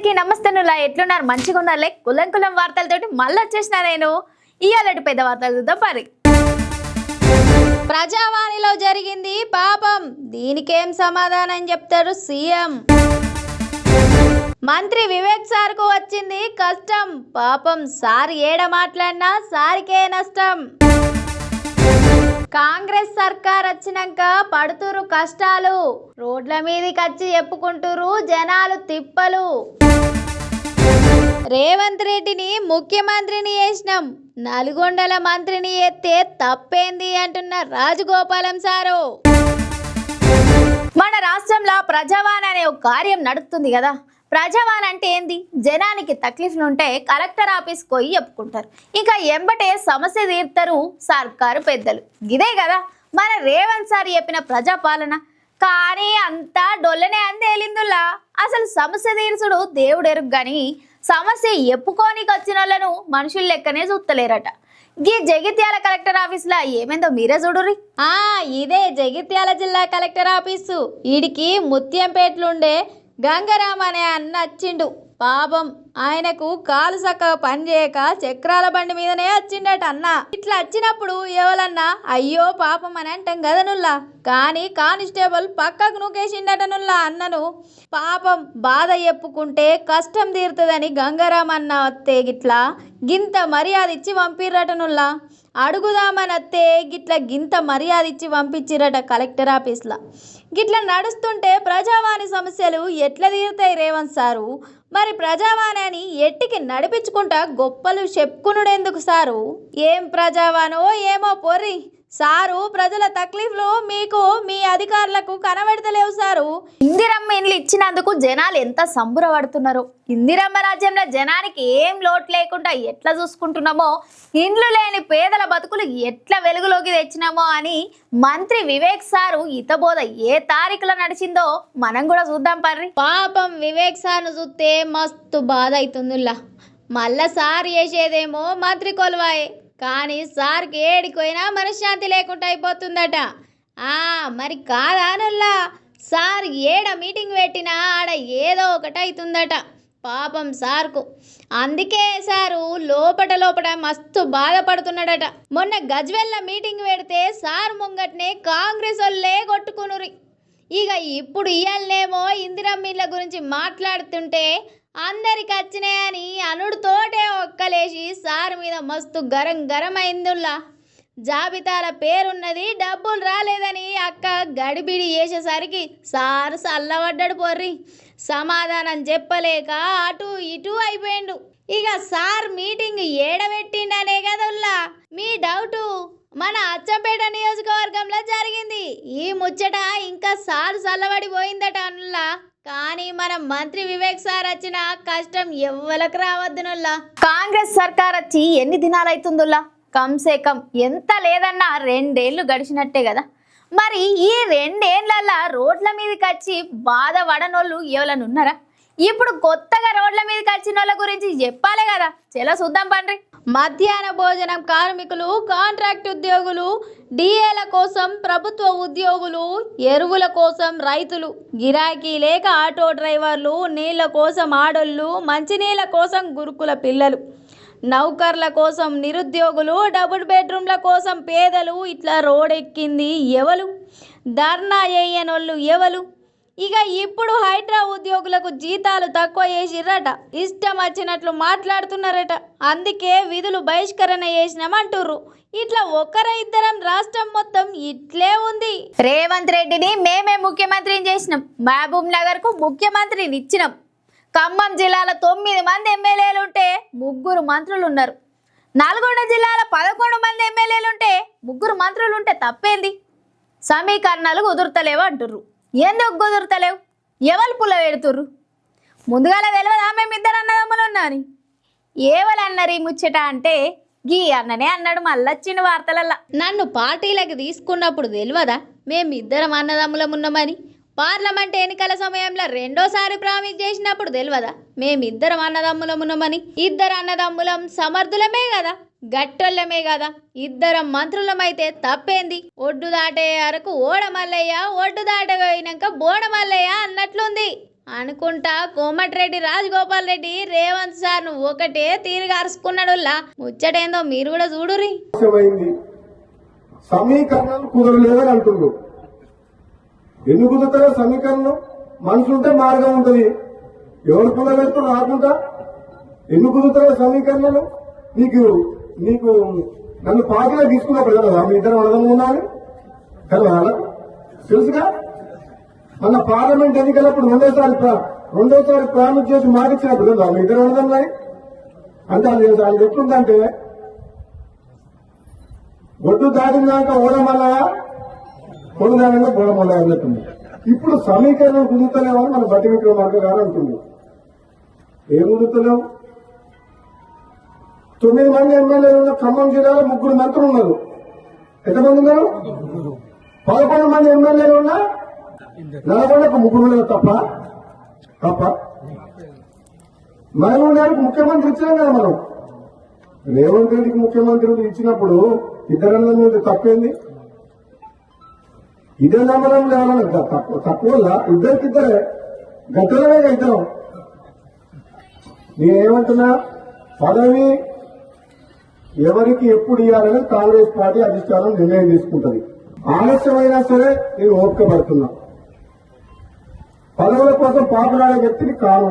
అందరికీ నమస్తేనులా ఎట్లున్నారు? మంచిగా ఉన్నారులే? కులం కులం వార్తలతోటి మళ్ళీ వచ్చేసిన నేను. ఇవాళటి పెద్ద వార్తలు చూద్దాం పరి. ప్రజావాణిలో జరిగింది పాపం. దీనికేం సమాధానం చెప్తారు సీఎం. మంత్రి వివేక్ సార్కు వచ్చింది కష్టం. పాపం సార్ ఏడ మాట్లాడినా సారికే నష్టం. కాంగ్రెస్ సర్కార్ వచ్చినాక పడుతురు కష్టాలు. రోడ్ల మీదకి వచ్చి చెప్పుకుంటురు జనాలు తిప్పలు. రేవంత్ రెడ్డిని ముఖ్యమంత్రిని చేసినాం నల్గొండల మంత్రిని ఎత్తే తప్పేంది అంటున్న రాజగోపాలం సారు. మన రాష్ట్రంలో ప్రజావాణి అనే ఒక కార్యం నడుస్తుంది కదా. ప్రజావాణి అంటే ఏంది? జనానికి తక్లీఫ్లు ఉంటే కలెక్టర్ ఆఫీస్ పోయి చెప్పుకుంటారు. ఇంకా ఎంబటే సమస్య తీర్తారు సర్కారు పెద్దలు. ఇదే కదా మన రేవంత్ సార్ చెప్పిన ప్రజాపాలన. కానీ అంతా డొల్లనే అందేలిందుల్లా అసలు సమస్య తీర్చుడు దేవుడు ఎరుగు కానీ సమస్య ఎప్పుకోనికి వచ్చిన వాళ్ళను మనుషులు లెక్కనే చూస్తలేరట గీ జగిత్యాల కలెక్టర్ ఆఫీస్లో ఏమైందో మీరే చూడుర్రి. ఆ ఇదే జగిత్యాల జిల్లా కలెక్టర్ ఆఫీసు. ఈడికి ముత్యంపేటలుండే గంగరామ్ అనే అన్న వచ్చిండు పాపం ఆయనకు కాలు చక్కగా పని చేయక చక్రాల బండి మీదనే వచ్చిండట అన్న. ఇట్లా వచ్చినప్పుడు ఎవరన్నా అయ్యో పాపం అని అంటాం కదా నుల్లా. కానీ కానిస్టేబుల్ పక్కకు నూకేసిండట నుల్లా అన్నను. పాపం బాధ చెప్పుకుంటే కష్టం తీరుతుందని గంగారాం అన్న వస్తే గిట్లా గింత మర్యాద ఇచ్చి పంపిర్రట నుల్లా. అడుగుదామనత్తే గిట్ల గింత మర్యాద ఇచ్చి పంపించిరట కలెక్టర్ ఆఫీస్లో. గిట్ల నడుస్తుంటే ప్రజావాణి సమస్యలు ఎట్లా తీరుతాయి రేవంత్ సారు? మరి ప్రజావాణి ఎట్టికి నడిపించుకుంటా గొప్పలు చెప్పుకునుడెందుకు సారు? ఏం ప్రజావాణో ఏమో పొర్రి. సారు ప్రజల తక్లీఫ్లు మీకు మీ అధికారులకు కనబెడతలేవు సారు. ఇందిరమ్మ ఇండ్లు ఇచ్చినందుకు జనాలు ఎంత సంబురపడుతున్నారో ఇందిరమ్మ రాజ్యంలో జనానికి ఏం లోటు లేకుండా ఎట్లా చూసుకుంటున్నామో? ఇండ్లు లేని పేదల బతుకులు ఎట్లా వెలుగులోకి తెచ్చినామో అని మంత్రి వివేక్ సారు ఇతబోధ ఏ తారీఖులో నడిచిందో మనం కూడా చూద్దాం పర్రి. పాపం వివేక్ సార్ను చూస్తే మస్తు బాధ అవుతుందిలా మళ్ళా సార్ చేసేదేమో మంత్రి కొలువాయే. కానీ సార్కి ఏడిపోయినా మనశ్శాంతి లేకుండా అయిపోతుందట. ఆ మరి కాదానల్లా సార్ ఏడ మీటింగ్ పెట్టినా ఆడ ఏదో ఒకటి అవుతుందట పాపం సార్కు. అందుకే సారు లోపట లోపట మస్తు బాధపడుతున్నాడట. మొన్న గజ్వెల్ల మీటింగ్ పెడితే సార్ ముంగట్నే కాంగ్రెస్ వాళ్ళే కొట్టుకునురి ఇక ఇప్పుడు ఇయ్యాలనేమో ఇందిరమ్మిళ్ళ గురించి మాట్లాడుతుంటే అందరికి వచ్చినాయని అనుడుతోటే ఒక్కలేసి సార్ మీద మస్తు గరం గరం అయిందుల్లా జాబితాల పేరున్నది డబ్బులు రాలేదని అక్క గడిబిడి చేసేసరికి సార్ చల్లబడ్డాడు పొర్రి. సమాధానం చెప్పలేక అటు ఇటు అయిపోయిండు. ఇక సార్ మీటింగ్ ఏడబెట్టిండనే కదల్లా. మీ డౌటు? మన అచ్చంపేట నియోజకవర్గంలో జరిగింది. ఈ ముచ్చట ఇంకా సార్ చల్లబడిపోయిందట అనుల్లా. కానీ మన మంత్రి వివేక్ సార్ వచ్చిన కష్టం ఎవ్వలకు రావద్దునుల్లా కాంగ్రెస్ సర్కార్ వచ్చి ఎన్ని దినాలైతుందిలా కమ్సే కం ఎంత లేదన్నా రెండేళ్ళు గడిచినట్టే కదా మరి ఈ రెండేళ్ళల్లా రోడ్ల మీదకి వచ్చి బాధపడనోళ్ళు ఎవరైనా ఉన్నారా? ఇప్పుడు కొత్తగా రోడ్ల మీదకి వచ్చిన వాళ్ళ గురించి చెప్పాలి కదా చెల చూద్దాం పండ్రి. మధ్యాహ్న భోజనం కార్మికులు కాంట్రాక్ట్ ఉద్యోగులు డిఏల కోసం ప్రభుత్వ ఉద్యోగులు ఎరువుల కోసం రైతులు. గిరాకీ లేక ఆటో డ్రైవర్లు నీళ్ళ కోసం ఆడోళ్ళు మంచినీళ్ళ కోసం గురుకుల పిల్లలు. నౌకర్ల కోసం నిరుద్యోగులు డబుల్ బెడ్రూమ్ల కోసం పేదలు. ఇట్లా రోడెక్కింది ఎవలు? ధర్నా చేయనోళ్ళు ఎవలు? ఇక ఇప్పుడు హైడ్రా ఉద్యోగులకు జీతాలు తక్కువ చేసిర్రట. ఇష్టం వచ్చినట్లు మాట్లాడుతున్నారట. అందుకే విధులు బహిష్కరణ చేసినామంటుర్రు. ఇట్లా ఒక్కర ఇద్దరం రాష్ట్రం మొత్తం ఇట్లే ఉంది. రేవంత్ రెడ్డిని మేమే ముఖ్యమంత్రిని చేసినాం. మహబూబ్ నగర్కు ముఖ్యమంత్రిని ఇచ్చినాం. ఖమ్మం జిల్లాలో తొమ్మిది మంది ఎమ్మెల్యేలు ఉంటే ముగ్గురు మంత్రులు ఉన్నారు నల్గొండ జిల్లాలో పదకొండు మంది ఎమ్మెల్యేలు ఉంటే ముగ్గురు మంత్రులు ఉంటే తప్పేంది? సమీకరణాలు కుదురుతలేవు అంటుర్రు ఎందుకు కుదురుతలేవు? ఎవరు పుల్ల పెడుతుర్రు? ముందుగాల తెలియదా మేమిద్దరు అన్నదమ్ములు ఉన్నాని. ఏవలు అన్నారు ఈ ముచ్చట అంటే గీ అన్ననే అన్నాడు మళ్ళొచ్చిన వార్తలల్లా. నన్ను పార్టీలకు తీసుకున్నప్పుడు తెలియదా మేమిద్దరం అన్నదమ్ములం ఉన్నామని. పార్లమెంట్ ఎన్నికల సమయంలో రెండోసారి ప్రామిస్ చేసినప్పుడు తెలియదా మేమిద్దరం అన్నదమ్ములం ఉన్నామని. ఇద్దరు అన్నదమ్ములం సమర్థులమే కదా. గట్టొల్లమే కదా. ఇద్దరం మంత్రులమైతే తప్పేంది? ఒడ్డు దాటే వరకు ఓడమల్లయ్య ఒడ్డు దాటపోయినాక బోడమల్లయ్య అన్నట్లుంది. అనుకుంటా కోమటిరెడ్డి రాజగోపాల్ రెడ్డి రేవంత్ సార్ను ఒకటే తీరుగా అరుచుకున్నాడు ముచ్చటేందో మీరు కూడా చూడురి సమీకరణాలు కుదరలేదని అంటుండ్రు ఎందుకు కుదురుతారో సమీకరణం? మనసుంటే మార్గం ఉంటది. ఎవరు కుదరలేదు రాకుండా ఎందుకు కుదురుతారో సమీకరణలు? నీకు నీకు నన్ను పార్టీలో తీసుకున్నప్పుడు కదా మీ ఇద్దరు వడదం ఉన్నాను కదా తెలుసుగా? మన పార్లమెంట్ ఎన్నికలప్పుడు రెండోసారి రెండోసారి ప్రారంభం చేసి మాటిచ్చినప్పుడు కదా మీ ఇద్దరు వడదం అంటే అది అది ఎట్లుందంటే ఒడ్డు దాటినాక ఓడమల్లయా పొడు దాటినాక బోడమల్లయా అన్నట్టుంది. ఇప్పుడు సమీకరణం కుదురుతలేమని మన బట్టి విక్రమార్క గారు అంటుంది. ఏం కుదురుతలేవు? తొమ్మిది మంది ఎమ్మెల్యేలు ఉన్న ఖమ్మం జిల్లాలో ముగ్గురు మంత్రులు ఉన్నారు. ఎంతమంది ఉన్నారు? పదకొండు మంది ఎమ్మెల్యేలు ఉన్నా నల్గొండకు ముగ్గురు ఉన్నారు తప్ప. తప్ప. మహబూబ్ గారికి ముఖ్యమంత్రి ఇచ్చినాం కదా మనం? రేవంత్ రెడ్డికి ముఖ్యమంత్రి ఇచ్చినప్పుడు ఇద్దరన్న మీద తప్పేంది? ఇదే నమ్మడం లేవాలని తక్కువ తక్కువ ఇద్దరికిద్దరే గంటలనే ఇద్దరం. నేనేమంటున్నా? పదవి ఎవరికి ఎప్పుడు ఇవ్వాలని కాంగ్రెస్ పార్టీ అధిష్టానం నిర్ణయం తీసుకుంటుంది. ఆలస్యమైనా సరే నేను ఓపిక పడుతున్నా పదవుల కోసం పాపులాడే వ్యక్తిని కాను